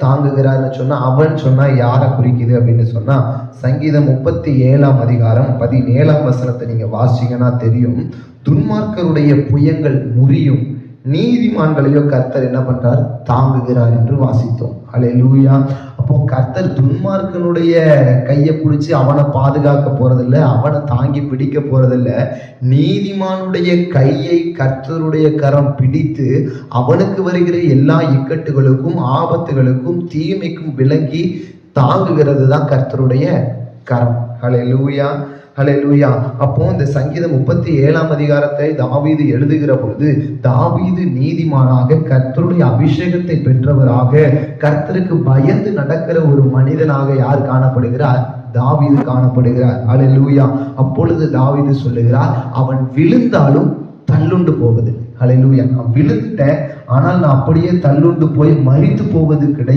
தாங்குகிறார்னு சொன்னா அவன் சொன்னா யாரை குறிக்குது அப்படின்னு சொன்னா சங்கீதம் முப்பத்தி ஏழாம் அதிகாரம் பதினேழாம் வசனத்தை நீங்க வாசிங்கன்னா தெரியும். துன்மார்க்கருடைய புயங்கள் முறியும். நீதிமான்களையோ கர்த்தர் என்ன பண்றார்? தாங்குகிறார் என்று வாசித்தோம். அலே லூயா கர்த்தர் துன்மார்க்கனுடைய கையை பிடிச்சி அவனை பாதுகாக்க போறதில்ல அவனை தாங்கி பிடிக்க போறதில்ல. நீதிமானுடைய கையை கர்த்தருடைய கரம் பிடித்து அவனுக்கு வருகிற எல்லா இக்கட்டுகளுக்கும் ஆபத்துகளுக்கும் தீமைக்கும் விளங்கி தாங்குகிறது தான் கர்த்தருடைய கரம். ஹலே லூயா ஹலே லூயா அப்போ இந்த சங்கீதம் முப்பத்தி ஏழாம் அதிகாரத்தை தாவீது எழுதுகிற பொழுது தாவீது நீதிமானாக கர்த்தருடைய அபிஷேகத்தை பெற்றவராக கர்த்தருக்கு பயந்து நடக்கிற ஒரு மனிதனாக யார் காணப்படுகிறார்? தாவீது காணப்படுகிறார். ஹலே லூயா அப்பொழுது தாவீது சொல்லுகிறார் அவன் விழுந்தாலும் தள்ளுண்டு போவது அலை லூயா நான் விழுந்துட்டேன் ஆனால் நான் அப்படியே தள்ளுண்டு போய் மறித்து போவது கிடையாது.